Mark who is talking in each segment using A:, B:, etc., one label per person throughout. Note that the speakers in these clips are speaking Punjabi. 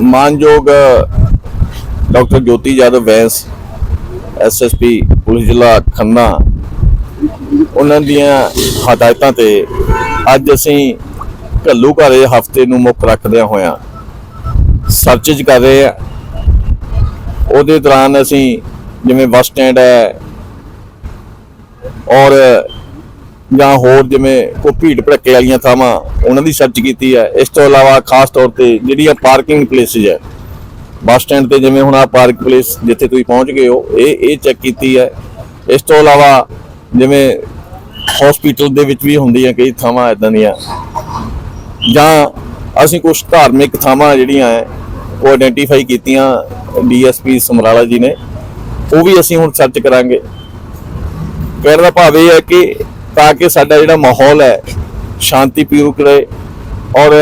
A: ਮਾਨਯੋਗ, doctor Jyoti Yadav Bains SSP police ਜ਼ਿਲ੍ਹਾ ਖੰਨਾ, ਉਹਨਾਂ ਦੀਆਂ ਹਦਾਇਤਾਂ ਤੇ ਅੱਜ ਅਸੀਂ ਘੱਲੂ ਘਾਰੇ ਹਫ਼ਤੇ ਨੂੰ ਮੁੱਖ ਰੱਖਦਿਆਂ ਹੋਇਆਂ ਸਰਚੇਜ ਕਰ ਰਹੇ ਆ ਉਹਦੇ ਦੌਰਾਨ ਅਸੀਂ ਜਿਵੇਂ ਬੱਸ ਸਟੈਂਡ ਹੈ ਔਰ ਜਾਂ ਹੋਰ ਜਿਵੇਂ ਕੋਈ ਭੀੜ ਭੜੱਕੇ ਵਾਲੀਆਂ ਥਾਵਾਂ ਉਹਨਾਂ ਦੀ ਸਰਚ ਕੀਤੀ ਹੈ, ਇਸ ਤੋਂ ਇਲਾਵਾ ਖਾਸ ਤੌਰ ਤੇ ਜਿਹੜੀਆਂ ਪਾਰਕਿੰਗ ਪਲੇਸਿਸ ਹੈ, ਬੱਸ ਸਟੈਂਡ ਤੇ ਜਿਵੇਂ ਹੁਣ ਆ ਪਾਰਕ ਪਲੇਸ ਜਿੱਥੇ ਤੁਸੀਂ ਪਹੁੰਚ ਗਏ ਹੋ, ਇਹ ਇਹ ਚੈੱਕ ਕੀਤੀ ਹੈ। ਇਸ ਤੋਂ ਇਲਾਵਾ ਜਿਵੇਂ ਹਸਪੀਟਲ ਦੇ ਵਿੱਚ ਵੀ ਹੁੰਦੀਆਂ ਕਈ ਥਾਵਾਂ ਇਦਾਂ ਦੀਆਂ। ਜਾਂ ਅਸੀਂ ਕੁਝ ਧਾਰਮਿਕ ਥਾਵਾਂ ਜਿਹੜੀਆਂ ਹੈ, ਉਹ ਆਇਡੈਂਟੀਫਾਈ ਕੀਤੀਆਂ ਡੀਐਸਪੀ ਸਮਰਾਲਾ ਜੀ ਨੇ, ਉਹ ਵੀ ਅਸੀਂ ਹੁਣ ਸਰਚ ਕਰਾਂਗੇ। ਕਹਿਣ ਦਾ ਭਾਵ ਇਹ ਹੈ ਕਿ ਤਾਂ ਕਿ ਸਾਡਾ ਜਿਹੜਾ ਮਾਹੌਲ ਹੈ, ਸ਼ਾਂਤੀ ਪੂਰਵਕ ਰਹੇ ਔਰ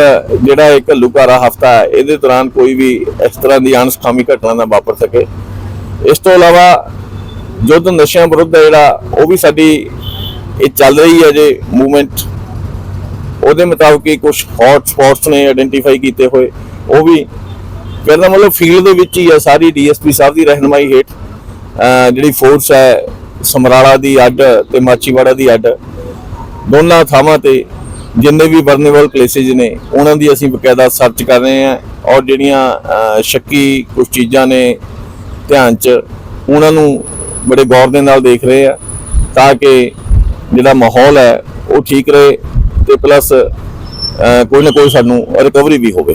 A: ਜਿਹੜਾ ਇਹ ਘੱਲੂਘਾਰਾ ਹਫਤਾ ਹੈ, ਇਹਦੇ ਦੌਰਾਨ ਕੋਈ ਵੀ ਇਸ ਤਰ੍ਹਾਂ ਦੀ ਅਣਸਖਾਮੀ ਘਟਨਾ ਨਾ ਵਾਪਰ ਸਕੇ। ਇਸ ਤੋਂ ਇਲਾਵਾ ਯੁੱਧ ਨਸ਼ਿਆਂ ਵਿਰੁੱਧ ਹੈ ਜਿਹੜਾ, ਉਹ ਵੀ ਸਾਡੀ ਇਹ ਚੱਲ ਰਹੀ ਹੈ ਜੇ ਮੂਵਮੈਂਟ। ਉਹਦੇ ਮੁਤਾਬਕ ਹੀ ਕੁਝ ਹੌਟ ਸਪੌਟਸ ਨੇ ਆਇਡੈਂਟੀਫਾਈ ਕੀਤੇ ਹੋਏ। ਉਹ ਵੀ ਕਹਿੰਦਾ ਮਤਲਬ ਫੀਲਡ ਦੇ ਵਿੱਚ ਹੀ ਹੈ, ਸਾਰੀ ਡੀਐਸਪੀ ਸਾਹਿਬ ਦੀ ਰਹਿਨਮਾਈ ਹੇਠ। ਜਿਹੜੀ ਫੋਰਸ ਹੈ ਸਮਰਾਲਾ ਦੀ ਅੱਡ ਤੇ ਮਾਚੀਵਾੜਾ ਦੀ ਅੱਡ ਦੋਨਾਂ ਥਾਵਾਂ ਤੇ ਜਿੰਨੇ ਵੀ ਵਰਨੇਬਲ ਪਲੇਸਿਸ ਨੇ, ਉਹਨਾਂ ਦੀ ਅਸੀਂ ਬਕਾਇਦਾ ਸਰਚ ਕਰ ਰਹੇ ਹਾਂ ਔਰ ਜਿਹੜੀਆਂ ਸ਼ੱਕੀ ਕੁਝ ਚੀਜ਼ਾਂ ਨੇ ਧਿਆਨ 'ਚ, ਉਹਨਾਂ ਨੂੰ ਬੜੇ ਗੌਰ ਦੇ ਨਾਲ ਦੇਖ ਰਹੇ ਆ ਤਾਂ ਕਿ ਜਿਹੜਾ ਮਾਹੌਲ ਹੈ ਉਹ ਠੀਕ ਰਹੇ ਤੇ ਪਲੱਸ ਕੋਈ ਨਾ ਕੋਈ ਸਾਨੂੰ ਰਿਕਵਰੀ ਵੀ ਹੋਵੇ।